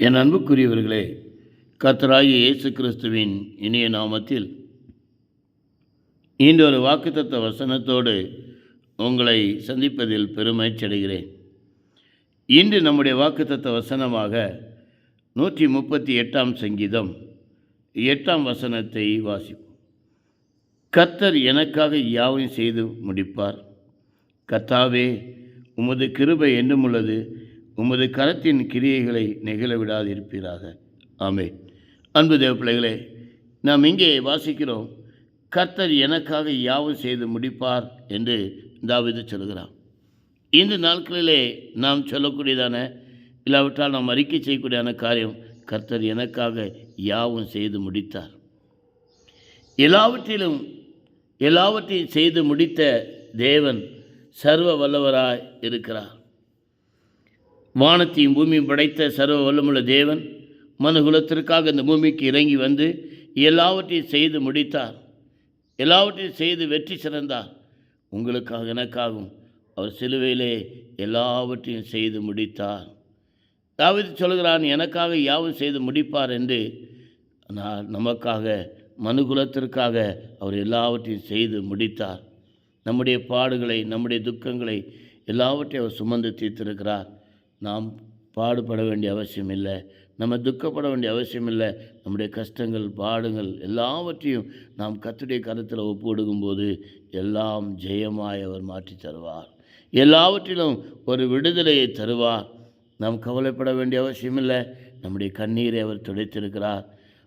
என் அன்புக்குரியவர்களே கர்த்தராகிய இயேசு கிறிஸ்துவின் இனிய நாமத்தில் இன்று ஒரு வாக்குத்தத்த வசனத்தோடு உங்களை சந்திப்பதில் பெருமகிழ்ச்சி அடைகிறேன் இன்று நம்முடைய வாக்குத்தத்த வசனமாக நூற்றி முப்பத்தி எட்டாம் சங்கீதம் எட்டாம் வசனத்தை வாசிப்போம். கத்தர் எனக்காக யாவையும் செய்து முடிப்பார். கத்தாவே உமது கிருபை என்னும் உள்ளது உமது கரத்தின் கிரியைகளை நெகிழ விடாதிருப்பீராக ஆமே அன்பு தேவப்பிள்ளைகளே நாம் இங்கே வாசிக்கிறோம் கர்த்தர் எனக்காக யாவும் செய்து முடிப்பார் என்று தாவிது சொல்கிறார் இந்த நாட்களிலே நாம் சொல்லக்கூடியதான இல்லாவிட்டால் நாம் அறிக்கை செய்யக்கூடியதான காரியம் கர்த்தர் எனக்காக யாவும் செய்து முடித்தார். எல்லாவற்றிலும் எல்லாவற்றையும் செய்து முடித்த தேவன் சர்வ வல்லவராய் இருக்கிறார். வானத்தையும் பூமியும் படைத்த சர்வ வல்லமுள்ள தேவன் மனுகுலத்திற்காக இந்த பூமிக்கு இறங்கி வந்து எல்லாவற்றையும் செய்து முடித்தார். எல்லாவற்றையும் செய்து வெற்றி சிறந்தார். உங்களுக்காக எனக்காகவும் அவர் சிலுவையிலே எல்லாவற்றையும் செய்து முடித்தார். தாவது சொல்கிறான் எனக்காக யாவும் செய்து முடிப்பார் என்று நான் நமக்காக மனுகுலத்திற்காக அவர் எல்லாவற்றையும் செய்து முடித்தார். நம்முடைய பாடுகளை நம்முடைய துக்கங்களை எல்லாவற்றையும் அவர் சுமந்து தீர்த்திருக்கிறார். நாம் பாடுபட வேண்டிய அவசியம் இல்லை. நம்ம துக்கப்பட வேண்டிய அவசியம் இல்லை. நம்முடைய கஷ்டங்கள் பாடுங்கள் எல்லாவற்றையும் நாம் கத்துடைய கருத்தில் ஒப்புடுங்கும்போது எல்லாம் ஜெயமாய் அவர் மாற்றி தருவார். எல்லாவற்றிலும் ஒரு விடுதலையை தருவார். நாம் கவலைப்பட வேண்டிய அவசியம் இல்லை. நம்முடைய கண்ணீரை அவர் துடைத்திருக்கிறார்.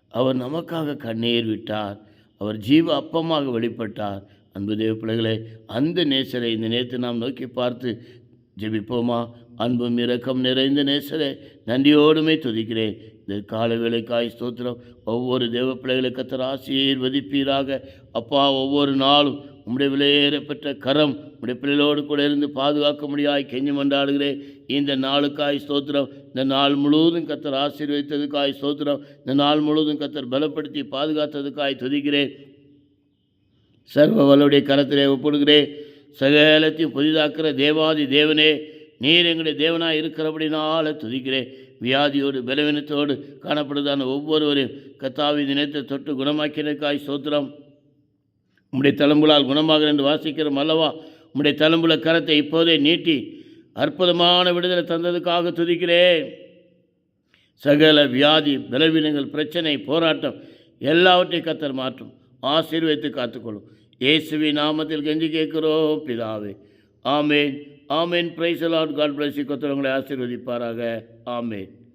அவர் நமக்காக கண்ணீர் விட்டார். அவர் ஜீவ அப்பமாக வெளிப்பட்டார். அன்பு தேவ பிள்ளைகளே அந்த நேசரை இந்த நேற்று நாம் நோக்கி பார்த்து ஜெபிப்போமா? அன்பும் இரக்கம் நிறைந்த நேசரே நன்றியோடுமே துதிக்கிறேன். இந்த கால வேலைக்காய் ஸ்தோத்திரம். ஒவ்வொரு தேவ பிள்ளைகளை கத்தர் ஆசீர்வதிப்பீராக. அப்பா ஒவ்வொரு நாளும் உம்முடைய விலையேறப்பெற்ற கரம் உடைய பிள்ளைகளோடு கூட இருந்து பாதுகாக்க முடியாய் கெஞ்சி மன்றாடுகிறேன். இந்த நாளுக்காய் ஸ்தோத்திரம். இந்த நாள் முழுவதும் கத்தர் ஆசீர்வதித்ததுக்காய் ஸ்தோத்திரம். இந்த நாள் முழுவதும் கத்தர் பலப்படுத்தி பாதுகாத்ததுக்காய் துதிக்கிறேன். சர்வ வல்லுடைய கரத்திலே ஒப்பிடுகிறேன். சகலத்தையும் புதிதாக்குற தேவாதி தேவனே நீர் எங்களுடைய தேவனாக இருக்கிறபடினால துதிக்கிறேன். வியாதியோடு பலவீனத்தோடு காணப்படுதான ஒவ்வொருவரையும் கத்தாவி தினத்தை தொட்டு குணமாக்கினதுக்காய் சோத்திரம் உம்முடைய தலம்புலால் குணமாகிற என்று வாசிக்கிறோம் அல்லவா? உம்முடைய தலம்புல கரத்தை இப்போதே நீட்டி அற்புதமான விடுதலை தந்ததுக்காக துதிக்கிறேன். சகல வியாதி பலவீனங்கள் பிரச்சனை போராட்டம் எல்லாவற்றையும் கத்தர் மாற்றும். ஆசீர்வதித்து காத்துக்கொள்ளும். இயேசுவி நாமத்தில் கெஞ்சி கேட்குறோம் பிதாவே. ஆமேன். ஆமேன். பிரைஸ் லார்ட் காட் பிளஸ் கொத்தவங்களை ஆசீர்வதிப்பாராக. ஆமேன்.